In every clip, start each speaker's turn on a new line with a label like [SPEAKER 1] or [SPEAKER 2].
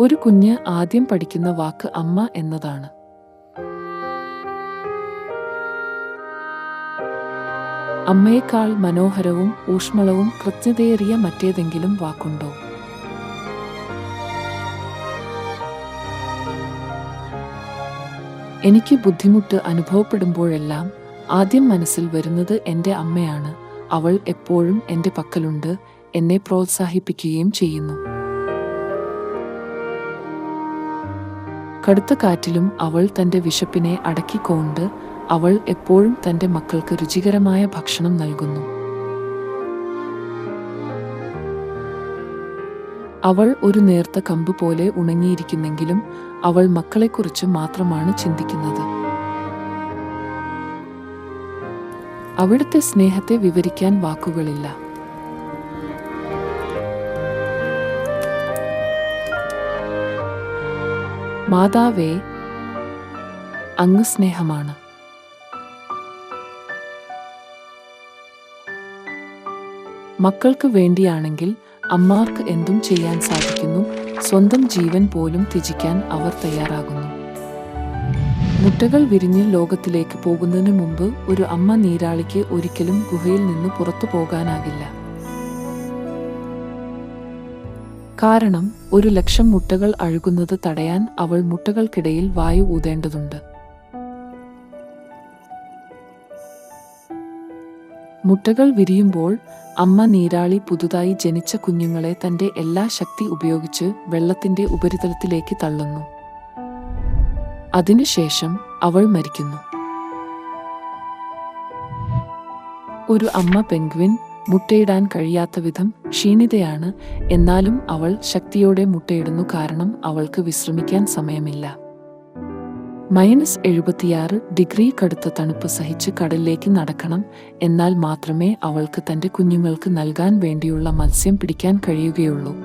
[SPEAKER 1] ഒരു കുഞ്ഞ് ആദ്യം പഠിക്കുന്ന വാക്ക് അമ്മ എന്നതാണ്. അമ്മയേക്കാൾ മനോഹരവും ഊഷ്മളവും കൃത്യതയേറിയ മറ്റേതെങ്കിലും വാക്കുണ്ടോ? എനിക്ക് ബുദ്ധിമുട്ട് അനുഭവപ്പെടുമ്പോഴെല്ലാം ആദ്യം മനസ്സിൽ വരുന്നത് എന്റെ അമ്മയാണ്. അവൾ എപ്പോഴും എന്റെ പക്കലുണ്ട്. എന്നെ പ്രോത്സാഹിപ്പിക്കുകയും ചെയ്യുന്നു. കടുത്ത കാറ്റിലും അവൾ തന്റെ വിശപ്പിനെ അടക്കിക്കൊണ്ട് അവൾ എപ്പോഴും തന്റെ മക്കൾക്ക് രുചികരമായ ഭക്ഷണം നൽകുന്നു. അവൾ ഒരു നേർത്ത കമ്പ് പോലെ ഉണങ്ങിയിരിക്കുന്നെങ്കിലും അവൾ മക്കളെക്കുറിച്ച് മാത്രമാണ് ചിന്തിക്കുന്നത്. അവിടുത്തെ സ്നേഹത്തെ വിവരിക്കാൻ വാക്കുകളില്ല. മാതാവേ അങ്ങ് സ്നേഹമാണ്. മക്കൾക്ക് വേണ്ടിയാണെങ്കിൽ അമ്മാർക്ക് എന്തും ചെയ്യാൻ സാധിക്കുന്നു സ്വന്തം ജീവൻ പോലും ത്യജിക്കാൻ അവർ തയ്യാറാകുന്നു. മുട്ടകൾ വിരിഞ്ഞ് ലോകത്തിലേക്ക് പോകുന്നതിന് മുമ്പ് ഒരു അമ്മ നീരാളിക്ക് ഒരിക്കലും ഗുഹയിൽ നിന്ന് പുറത്തു പോകാനാകില്ല. കാരണം ഒരു ലക്ഷം മുട്ടകൾ അഴുകുന്നത് തടയാൻ അവൾ മുട്ടകൾക്കിടയിൽ വായു ഊതേണ്ടതുണ്ട്. മുട്ടകൾ വിരിയുമ്പോൾ അമ്മ നീരാളി പുതുതായി ജനിച്ച കുഞ്ഞുങ്ങളെ തന്റെ എല്ലാ ശക്തി ഉപയോഗിച്ച് വെള്ളത്തിന്റെ ഉപരിതലത്തിലേക്ക് തള്ളുന്നു. അതിനുശേഷം അവൾ മരിക്കുന്നു. ഒരു അമ്മ പെൻഗ്വിൻ മുട്ടയിടാൻ കഴിയാത്ത വിധം ക്ഷീണിതയാണ്. എന്നാലും അവൾ ശക്തിയോടെ മുട്ടയിടുന്നു കാരണം അവൾക്ക് വിശ്രമിക്കാൻ സമയമില്ല. മൈനസ് എഴുപത്തിയാറ് ഡിഗ്രി കടുത്ത തണുപ്പ് സഹിച്ച് കടലിലേക്ക് നടക്കണം. എന്നാൽ മാത്രമേ അവൾക്ക് തന്റെ കുഞ്ഞുങ്ങൾക്ക് നൽകാൻ വേണ്ടിയുള്ള മത്സ്യം പിടിക്കാൻ കഴിയുകയുള്ളൂ.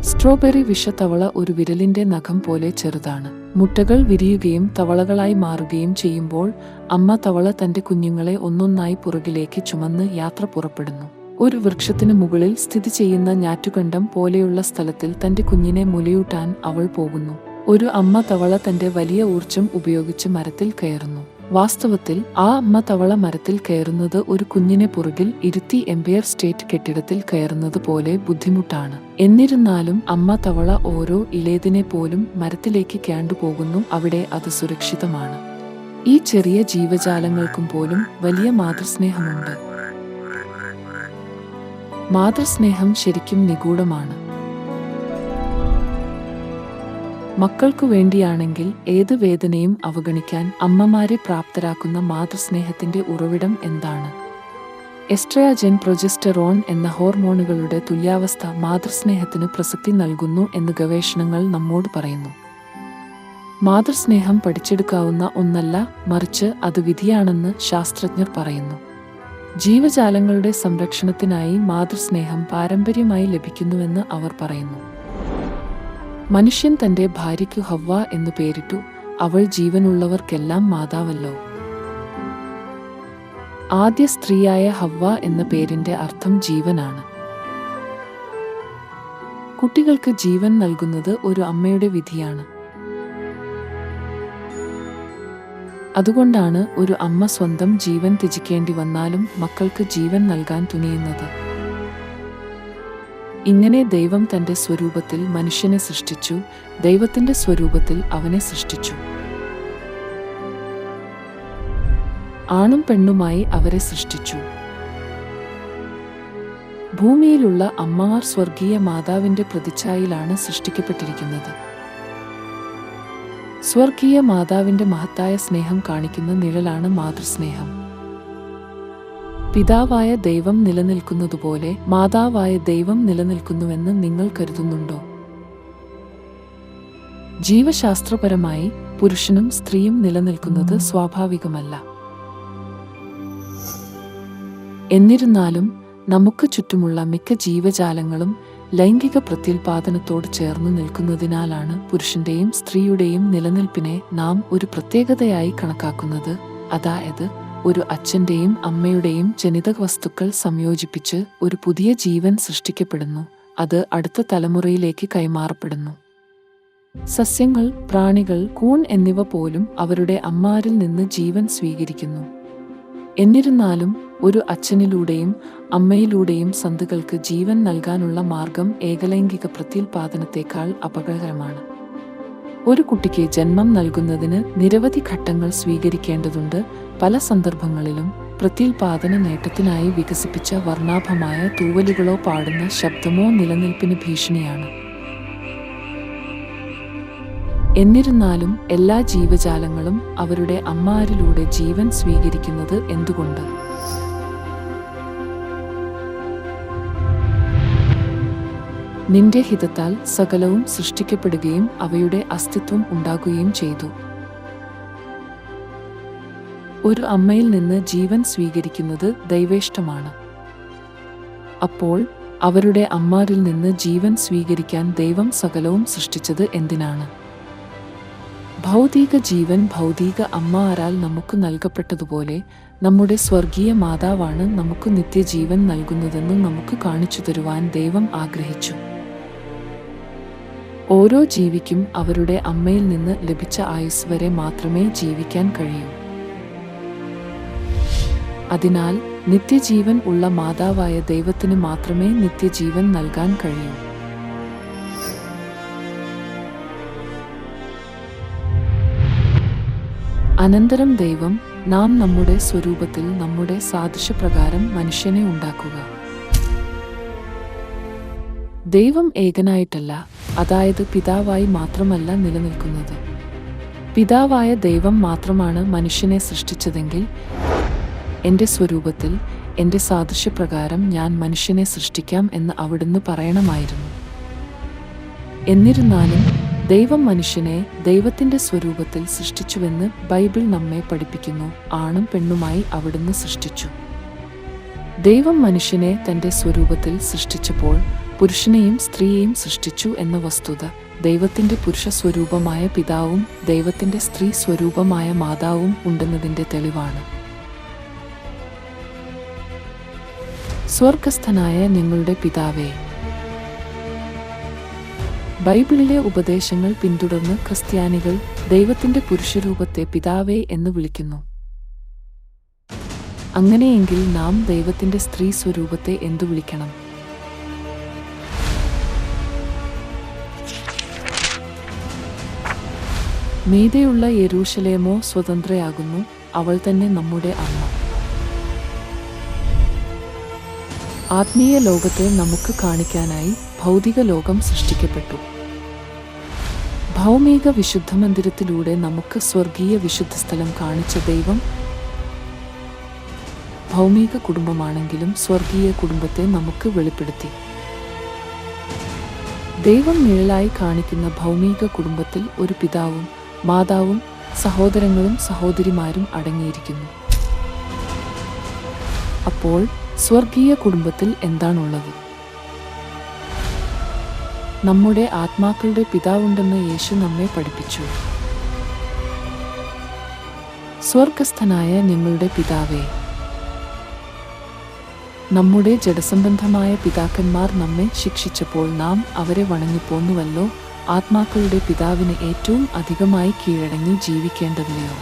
[SPEAKER 1] സ്ട്രോബെറി വിഷത്തവള ഒരു വിരലിന്റെ നഖം പോലെ ചെറുതാണ്. മുട്ടകൾ വിരിയുകയും തവളകളായി മാറുകയും ചെയ്യുമ്പോൾ അമ്മ തവള തന്റെ കുഞ്ഞുങ്ങളെ ഒന്നൊന്നായി പുറകിലേക്ക് ചുമന്ന് യാത്ര പുറപ്പെടുന്നു. ഒരു വൃക്ഷത്തിനു മുകളിൽ സ്ഥിതി ചെയ്യുന്ന ഞാറ്റുകണ്ടം പോലെയുള്ള സ്ഥലത്തിൽ തന്റെ കുഞ്ഞിനെ മുലയൂട്ടാൻ അവൾ പോകുന്നു. ഒരു അമ്മ തവള തന്റെ വലിയ ഊർജം ഉപയോഗിച്ച് മരത്തിൽ കയറുന്നു. വാസ്തവത്തിൽ ആ അമ്മ തവള മരത്തിൽ കയറുന്നത് ഒരു കുഞ്ഞിനെ പുറകിൽ ഇരുത്തി എംപയർ സ്റ്റേറ്റ് കെട്ടിടത്തിൽ കയറുന്നത് പോലെ ബുദ്ധിമുട്ടാണ്. എന്നിരുന്നാലും അമ്മ തവള ഓരോ ഇലേതിനെ പോലും മരത്തിലേക്ക് കേണ്ടുപോകുന്നു അവിടെ അത് സുരക്ഷിതമാണ്. ഈ ചെറിയ ജീവജാലങ്ങൾക്കും പോലും വലിയ മാതൃസ്നേഹമുണ്ട്. മാതൃസ്നേഹം ശരിക്കും നിഗൂഢമാണ്. മക്കൾക്കു വേണ്ടിയാണെങ്കിൽ ഏത് വേദനയും അവഗണിക്കാൻ അമ്മമാരെ പ്രാപ്തരാക്കുന്ന മാതൃസ്നേഹത്തിന്റെ ഉറവിടം എന്താണ്? എസ്ട്രയാജൻ പ്രൊജസ്റ്ററോൺ എന്ന ഹോർമോണുകളുടെ തുല്യാവസ്ഥ മാതൃസ്നേഹത്തിന് പ്രസക്തി നൽകുന്നു എന്ന് ഗവേഷണങ്ങൾ നമ്മോട് പറയുന്നു. മാതൃസ്നേഹം പഠിച്ചെടുക്കാവുന്ന ഒന്നല്ല മറിച്ച് അത് വിധിയാണെന്ന് ശാസ്ത്രജ്ഞർ പറയുന്നു. ജീവജാലങ്ങളുടെ സംരക്ഷണത്തിനായി മാതൃസ്നേഹം പാരമ്പര്യമായി ലഭിക്കുന്നുവെന്ന് അവർ പറയുന്നു. മനുഷ്യൻ തന്റെ ഭാര്യയ്ക്ക് ഹവ്വ എന്ന് പേരിട്ടു അവൾ ജീവനുള്ളവർക്കെല്ലാം മാതാവല്ലോ. ആദ്യ സ്ത്രീയായ ഹവ്വ എന്ന പേരിന്റെ അർത്ഥം ജീവനാണ്. കുട്ടികൾക്ക് ജീവൻ നൽകുന്നത് ഒരു അമ്മയുടെ വിധിയാണ്. അതുകൊണ്ടാണ് ഒരു അമ്മ സ്വന്തം ജീവൻ ത്യജിക്കേണ്ടി വന്നാലും മക്കൾക്ക് ജീവൻ നൽകാൻ തുനിയുന്നത്. ഇങ്ങനെ ദൈവം തന്റെ സ്വരൂപത്തിൽ മനുഷ്യനെ സൃഷ്ടിച്ചു ദൈവത്തിന്റെ സ്വരൂപത്തിൽ അവനെ സൃഷ്ടിച്ചു. ആണും പെണ്ണുമായി അവരെ സൃഷ്ടിച്ചു. ഭൂമിയിലുള്ള അമ്മമാർ സ്വർഗീയ മാതാവിന്റെ പ്രതിച്ഛായയിലാണ് സൃഷ്ടിക്കപ്പെട്ടിരിക്കുന്നത്. സ്വർഗീയ മാതാവിന്റെ മഹത്തായ സ്നേഹം കാണിക്കുന്ന നിഴലാണ് മാതൃസ്നേഹം. പിതാവായ ദൈവം നിലനിൽക്കുന്നതുപോലെ മാതാവായ ദൈവം നിലനിൽക്കുന്നുവെന്ന് നിങ്ങൾ കരുതുന്നുണ്ടോ? ജീവശാസ്ത്രപരമായി പുരുഷനും സ്ത്രീയും നിലനിൽക്കുന്നത് സ്വാഭാവികമല്ല. എന്നിരുന്നാലും നമുക്ക് ചുറ്റുമുള്ള മിക്ക ജീവജാലങ്ങളും ലൈംഗിക പ്രത്യുൽപാദനത്തോട് ചേർന്ന് നിൽക്കുന്നതിനാലാണ് പുരുഷന്റെയും സ്ത്രീയുടെയും നിലനിൽപ്പിനെ നാം ഒരു പ്രത്യേകതയായി കണക്കാക്കുന്നത്. അതായത് ഒരു അച്ഛന്റെയും അമ്മയുടെയും ജനിതക വസ്തുക്കൾ സംയോജിപ്പിച്ച് ഒരു പുതിയ ജീവൻ സൃഷ്ടിക്കപ്പെടുന്നു. അത് അടുത്ത തലമുറയിലേക്ക് കൈമാറപ്പെടുന്നു. സസ്യങ്ങൾ പ്രാണികൾ കൂൺ എന്നിവ പോലും അവരുടെ അമ്മാരിൽ നിന്ന് ജീവൻ സ്വീകരിക്കുന്നു. എന്നിരുന്നാലും ഒരു അച്ഛനിലൂടെയും അമ്മയിലൂടെയും സന്തുകൾക്ക് ജീവൻ നൽകാനുള്ള മാർഗം ഏകലൈംഗിക പ്രത്യുൽപാദനത്തേക്കാൾ അപകടകരമാണ്. ഒരു കുട്ടിക്ക് ജന്മം നൽകുന്നതിന് നിരവധി ഘട്ടങ്ങൾ സ്വീകരിക്കേണ്ടതുണ്ട്. പല സന്ദർഭങ്ങളിലും പ്രത്യുൽപാദന നേട്ടത്തിനായി വികസിപ്പിച്ച വർണാഭമായ തൂവലുകളോ പാടുന്ന ശബ്ദമോ നിലനിൽപ്പിന് ഭീഷണിയാണ്. എന്നിരുന്നാലും എല്ലാ ജീവജാലങ്ങളും അവരുടെ അമ്മാരിലൂടെ ജീവൻ സ്വീകരിക്കുന്നത് എന്തുകൊണ്ട്? നിന്റെ ഹിതത്താൽ സകലവും സൃഷ്ടിക്കപ്പെടുകയും അവയുടെ അസ്തിത്വം ഉണ്ടാകുകയും ചെയ്തു. ഒരു അമ്മയിൽ നിന്ന് ജീവൻ സ്വീകരിക്കുന്നത് ദൈവേഷ്ടമാണ്. അപ്പോൾ അവരുടെ അമ്മാരിൽ നിന്ന് ജീവൻ സ്വീകരിക്കാൻ ദൈവം സകലവും സൃഷ്ടിച്ചത് എന്തിനാണ്? ഭൗതിക ജീവൻ ഭൗതിക അമ്മാരാൽ നമുക്ക് നൽകപ്പെട്ടതുപോലെ നമ്മുടെ സ്വർഗീയ മാതാവാണ് നമുക്ക് നിത്യജീവൻ നൽകുന്നതെന്ന് നമുക്ക് കാണിച്ചു തരുവാൻ ദൈവം ആഗ്രഹിച്ചു. ഓരോ ജീവിക്കും അവരുടെ അമ്മയിൽ നിന്ന് ലഭിച്ച ആയുസ് വരെ മാത്രമേ ജീവിക്കാൻ കഴിയൂ. അതിനാൽ നിത്യജീവൻ ഉള്ള മാതാവായ ദൈവത്തിന് മാത്രമേ നിത്യജീവൻ നൽകാൻ കഴിയൂ. അനന്തരം ദൈവം നാം നമ്മുടെ സ്വരൂപത്തിൽ നമ്മുടെ സാദൃശ്യപ്രകാരം മനുഷ്യനെ ഉണ്ടാക്കുക. ദൈവം ഏകനായിട്ടല്ല അതായത് പിതാവായി മാത്രമല്ല നിലനിൽക്കുന്നത്. പിതാവായ ദൈവം മാത്രമാണ് മനുഷ്യനെ സൃഷ്ടിച്ചതെങ്കിൽ എന്റെ സ്വരൂപത്തിൽ എന്റെ സാദൃശ്യപ്രകാരം ഞാൻ മനുഷ്യനെ സൃഷ്ടിക്കാം എന്ന് അവിടുന്ന് പറയണമായിരുന്നു. എന്നിരുന്നാലും ദൈവം മനുഷ്യനെ ദൈവത്തിന്റെ സ്വരൂപത്തിൽ സൃഷ്ടിച്ചുവെന്ന് ബൈബിൾ നമ്മെ പഠിപ്പിക്കുന്നു ആണും പെണ്ണുമായി അവിടുന്ന് സൃഷ്ടിച്ചു. ദൈവം മനുഷ്യനെ തന്റെ സ്വരൂപത്തിൽ സൃഷ്ടിച്ചപ്പോൾ പുരുഷനെയും സ്ത്രീയെയും സൃഷ്ടിച്ചു എന്ന വസ്തുത. ദൈവത്തിന്റെ പുരുഷ സ്വരൂപമായ പിതാവും ദൈവത്തിന്റെ സ്ത്രീ സ്വരൂപമായ മാതാവും ഉണ്ടെന്നതിന്റെ തെളിവാണ്. സ്വർഗസ്ഥനായ ഞങ്ങളുടെ പിതാവേ ബൈബിളിലെ ഉപദേശങ്ങൾ പിന്തുടർന്ന് ക്രിസ്ത്യാനികൾ ദൈവത്തിന്റെ പുരുഷരൂപത്തെ പിതാവേ എന്ന് വിളിക്കുന്നു. അങ്ങനെയെങ്കിൽ നാം ദൈവത്തിന്റെ സ്ത്രീ സ്വരൂപത്തെ എന്തു വിളിക്കണം? മീതെയുള്ള യരൂഷലേമോ സ്വതന്ത്രയാകുന്നു. അവൾ തന്നെ നമ്മുടെ അമ്മ. ആത്മീയ ലോകത്തെ നമുക്ക് കാണിക്കാനായി ഭൗതിക ലോകം സൃഷ്ടിക്കപ്പെട്ടു. ഭൗമിക വിശുദ്ധ മന്ദിരത്തിലൂടെ നമുക്ക് സ്വർഗീയ വിശുദ്ധ സ്ഥലം കാണിച്ച ദൈവം ഭൗമിക കുടുംബമാണെങ്കിലും സ്വർഗീയ കുടുംബത്തെ നമുക്ക് വെളിപ്പെടുത്തി. ദൈവം നിഴലായി കാണിക്കുന്ന ഭൗമിക കുടുംബത്തിൽ ഒരു പിതാവും മാതാവും സഹോദരങ്ങളും സഹോദരിമാരും അടങ്ങിയിരിക്കുന്നു. അപ്പോൾ സ്വർഗീയ കുടുംബത്തിൽ എന്താണുള്ളത്? നമ്മുടെ ആത്മാക്കളുടെ പിതാവുണ്ടെന്ന് യേശു നമ്മെ പഠിപ്പിച്ചു. സ്വർഗസ്ഥനായ ഞങ്ങളുടെ പിതാവേ നമ്മുടെ ജഡസംബന്ധമായ പിതാക്കന്മാർ നമ്മെ ശിക്ഷിച്ചപ്പോൾ നാം അവരെ വണങ്ങിപ്പോന്നുവല്ലോ ആത്മാക്കളുടെ പിതാവിന് ഏറ്റവും അധികമായി കീഴടങ്ങി ജീവിക്കേണ്ടതിനെയോ?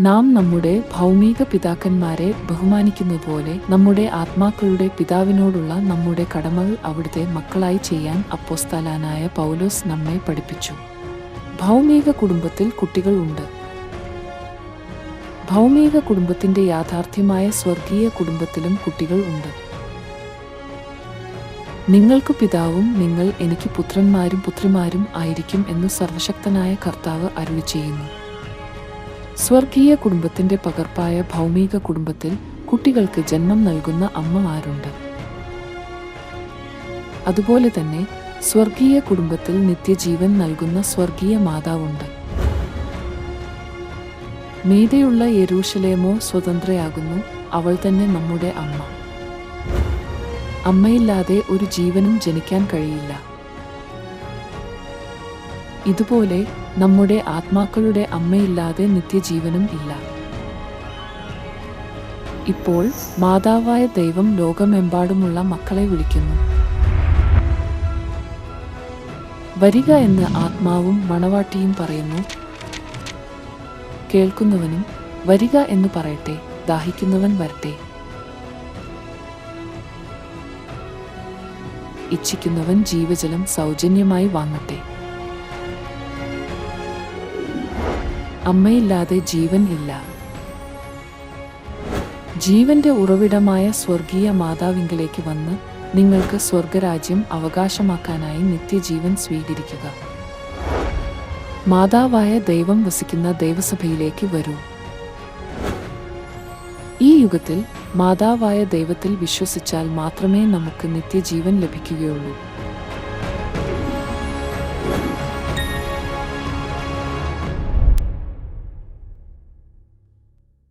[SPEAKER 1] നാം നമ്മുടെ ഭൗമിക പിതാക്കന്മാരെ ബഹുമാനിക്കുന്നതുപോലെ നമ്മുടെ ആത്മാക്കളുടെ പിതാവിനോടുള്ള നമ്മുടെ കടമകൾ അവിടുത്തെ മക്കളായി ചെയ്യാൻ അപ്പോസ്തലാനായ പൗലോസ് നമ്മെ പഠിപ്പിച്ചു. ഭൗമിക കുടുംബത്തിൽ കുട്ടികൾ ഉണ്ട്. ഭൗമിക കുടുംബത്തിന്റെ യാഥാർത്ഥ്യമായ സ്വർഗീയ കുടുംബത്തിലും കുട്ടികൾ ഉണ്ട്. നിങ്ങൾക്ക് പിതാവും നിങ്ങൾ എനിക്ക് പുത്രന്മാരും പുത്രിമാരും ആയിരിക്കും എന്ന് സർവശക്തനായ കർത്താവ് അരുളി ചെയ്യുന്നു. സ്വർഗീയ കുടുംബത്തിന്റെ പകർപ്പായ ഭൗമിക കുടുംബത്തിൽ കുട്ടികൾക്ക് ജന്മം നൽകുന്ന അമ്മമാരുണ്ട്. അതുപോലെ തന്നെ സ്വർഗീയ കുടുംബത്തിൽ നിത്യജീവൻ നൽകുന്ന സ്വർഗീയ മാതാവുണ്ട്. മീതെയുള്ള യരൂഷലേമോ സ്വതന്ത്രയാകുന്നു അവൾ തന്നെ നമ്മുടെ അമ്മ. അമ്മയില്ലാതെ ഒരു ജീവനും ജനിക്കാൻ കഴിയില്ല. ഇതുപോലെ നമ്മുടെ ആത്മാക്കളുടെ അമ്മയില്ലാതെ നിത്യജീവനും ഇല്ല. ഇപ്പോൾ മാതാവായ ദൈവം ലോകമെമ്പാടുമുള്ള മക്കളെ വിളിക്കുന്നു. വരിക എന്ന് ആത്മാവും മണവാട്ടിയും പറയുന്നു. കേൾക്കുന്നവനും വരിക എന്ന് പറയട്ടെ ദാഹിക്കുന്നവൻ വരട്ടെ. ഇച്ഛിക്കുന്നവൻ ജീവജലം സൗജന്യമായി വാങ്ങട്ടെ. അമ്മയില്ലാതെ ജീവൻ ഇല്ല. ജീവന്റെ ഉറവിടമായ സ്വർഗീയ മാതാവിങ്കിലേക്ക് വന്ന് നിങ്ങൾക്ക് സ്വർഗരാജ്യം അവകാശമാക്കാനായി നിത്യജീവൻ സ്വീകരിക്കുക. മാതാവായ ദൈവം വസിക്കുന്ന ദൈവസഭയിലേക്ക് വരൂ. യുഗത്തിൽ മാതാവായ ദൈവത്തിൽ വിശ്വസിച്ചാൽ മാത്രമേ നമുക്ക് നിത്യജീവൻ ലഭിക്കുകയുള്ളൂ.